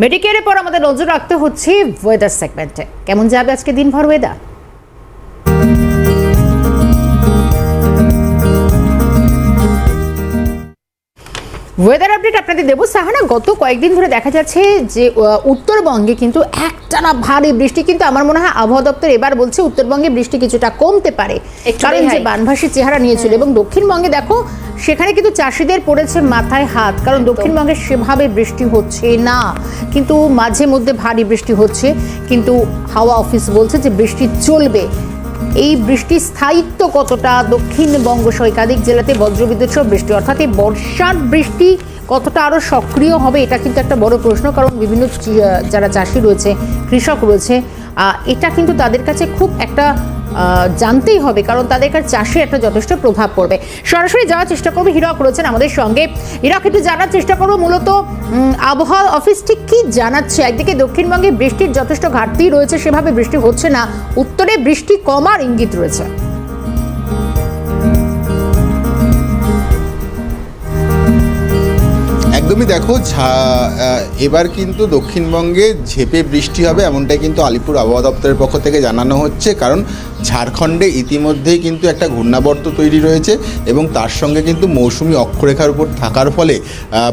মেডিকেলের পর আমাদের নজর রাখতে হচ্ছে ওয়েদার সেগমেন্টে কেমন যাবে আজকে দিনভর ওয়েদার ওয়েদার আপডেট আপনাদের দেবো। সাহানা গত কয়েকদিন ধরে দেখা যাচ্ছে যে উত্তরবঙ্গে কিন্তু একটানা ভারী বৃষ্টি কিন্তু আমার মনে হয় আবহাওয়া দপ্তর এবার বলছে উত্তরবঙ্গে বৃষ্টি কিছুটা কমতে পারে। কারণ যে বানভাসী চেহারা নিয়েছিল এবং দক্ষিণবঙ্গে দেখো সেখানে কিন্তু চাষিদের পড়েছে মাথায় হাত কারণ দক্ষিণবঙ্গে সেভাবে বৃষ্টি হচ্ছে না। কিন্তু মাঝে মধ্যে ভারী বৃষ্টি হচ্ছে কিন্তু হাওয়া অফিস বলছে যে বৃষ্টি চলবে। এই বৃষ্টির স্থায়িত্ব কতটা? দক্ষিণবঙ্গ সহ একাধিক জেলাতে বজ্রবিদ্যুৎ সহ বৃষ্টি অর্থাৎ এই বর্ষার বৃষ্টি কতটা আরও সক্রিয় হবে এটা কিন্তু একটা বড় প্রশ্ন কারণ বিভিন্ন যারা চাষি রয়েছে কৃষক রয়েছে এটা কিন্তু তাদের কাছে খুব একটা জানতেই হবে, কারণ তাদের চাষে একটা যথেষ্ট প্রভাব পড়বে। সরাসরি যাওয়ার চেষ্টা করব হিরক রয়েছেন আমাদের সঙ্গে। হিরক, একটু জানার চেষ্টা করব মূলত আবহাওয়া অফিস ঠিক কি জানাচ্ছে? একদিকে দক্ষিণবঙ্গে বৃষ্টির যথেষ্ট ঘাটতি রয়েছে, সেভাবে বৃষ্টি হচ্ছে না। উত্তরে বৃষ্টি কমার ইঙ্গিত রয়েছে। একদমই দেখো এবার কিন্তু দক্ষিণবঙ্গে ঝেপে বৃষ্টি হবে, এমনটাই কিন্তু আলিপুর আবহাওয়া দপ্তরের পক্ষ থেকে জানানো হচ্ছে। কারণ ঝাড়খণ্ডে ইতিমধ্যেই কিন্তু একটা ঘূর্ণাবর্ত তৈরি রয়েছে এবং তার সঙ্গে কিন্তু মৌসুমি অক্ষরেখার উপর থাকার ফলে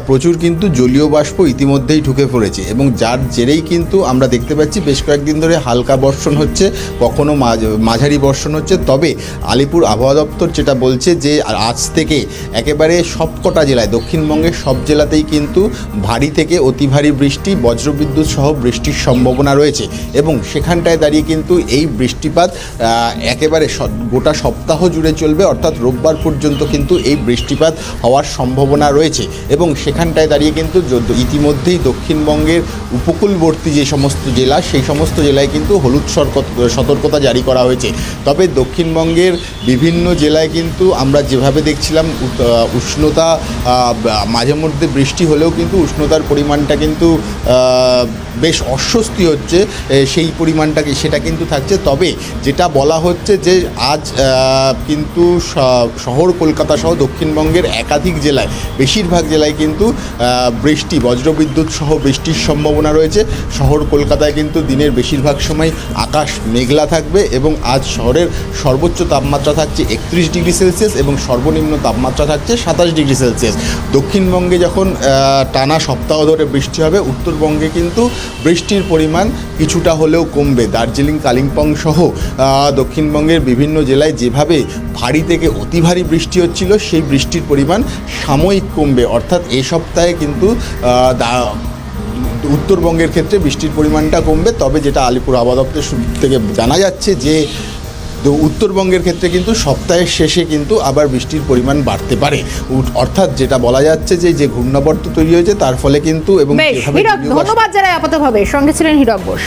প্রচুর কিন্তু জলীয় বাষ্প ইতিমধ্যেই ঢুকে পড়েছে এবং যার জেরেই কিন্তু আমরা দেখতে পাচ্ছি বেশ কয়েকদিন ধরে হালকা বর্ষণ হচ্ছে, কখনো মাঝ- মাঝারি বর্ষণ হচ্ছে। তবে আলিপুর আবহাওয়া দপ্তর যেটা বলছে যে আজ থেকে একেবারে সবকটা জেলায়, দক্ষিণবঙ্গের সব জেলাতেই কিন্তু ভারী থেকে অতি ভারী বৃষ্টি, বজ্রবিদ্যুৎ সহ বৃষ্টির সম্ভাবনা রয়েছে এবং সেখানটায় দাঁড়িয়ে কিন্তু এই বৃষ্টিপাত একেবারে গোটা সপ্তাহ জুড়ে চলবে, অর্থাৎ রোববার পর্যন্ত কিন্তু এই বৃষ্টিপাত হওয়ার সম্ভাবনা রয়েছে। এবং সেখানটায় দাঁড়িয়ে কিন্তু ইতিমধ্যেই দক্ষিণবঙ্গের উপকূলবর্তী যে সমস্ত জেলা, সেই সমস্ত জেলায় কিন্তু হলুদ সতর্কতা জারি করা হয়েছে। তবে দক্ষিণবঙ্গের বিভিন্ন জেলায় কিন্তু আমরা যেভাবে দেখছিলাম উষ্ণতা মাঝে মধ্যে বৃষ্টি হলেও কিন্তু উষ্ণতার পরিমাণটা কিন্তু বেশ অস্বস্তি হচ্ছে। সেই পরিমাণটাকে, সেটা কিন্তু থাকছে। তবে যেটা বলা হচ্ছে যে আজ কিন্তু শহর কলকাতা সহ দক্ষিণবঙ্গের একাধিক জেলায়, বেশিরভাগ জেলায় কিন্তু বৃষ্টি, বজ্রবিদ্যুৎ সহ বৃষ্টির সম্ভাবনা রয়েছে। শহর কলকাতায় কিন্তু দিনের বেশিরভাগ সময় আকাশ মেঘলা থাকবে এবং আজ শহরের সর্বোচ্চ তাপমাত্রা থাকছে একত্রিশ ডিগ্রি সেলসিয়াস এবং সর্বনিম্ন তাপমাত্রা থাকছে সাতাশ ডিগ্রি সেলসিয়াস। দক্ষিণবঙ্গে যখন টানা সপ্তাহ ধরে বৃষ্টি হবে, উত্তরবঙ্গে কিন্তু বৃষ্টির পরিমাণ কিছুটা হলেও কমবে। দার্জিলিং, কালিম্পং সহ দক্ষিণবঙ্গের বিভিন্ন জেলায় যেভাবে ভারী থেকে অতি ভারী বৃষ্টি হচ্ছিল সেই বৃষ্টির পরিমাণ সাময়িক কমবে। অর্থাৎ এই সপ্তাহে কিন্তু উত্তরবঙ্গের ক্ষেত্রে বৃষ্টির পরিমাণটা কমবে। তবে যেটা আলিপুর আবহাওয়া থেকে জানা যাচ্ছে যে তো উত্তরবঙ্গের ক্ষেত্রে কিন্তু সপ্তাহের শেষে কিন্তু আবার বৃষ্টির পরিমাণ বাড়তে পারে। অর্থাৎ যেটা বলা যাচ্ছে যে যে ঘূর্ণাবর্ত তৈরি হয়েছে তার ফলে কিন্তু এবং ধন্যবাদ যারা আপাতভাবে। সঙ্গে ছিলেন হিরক বোস।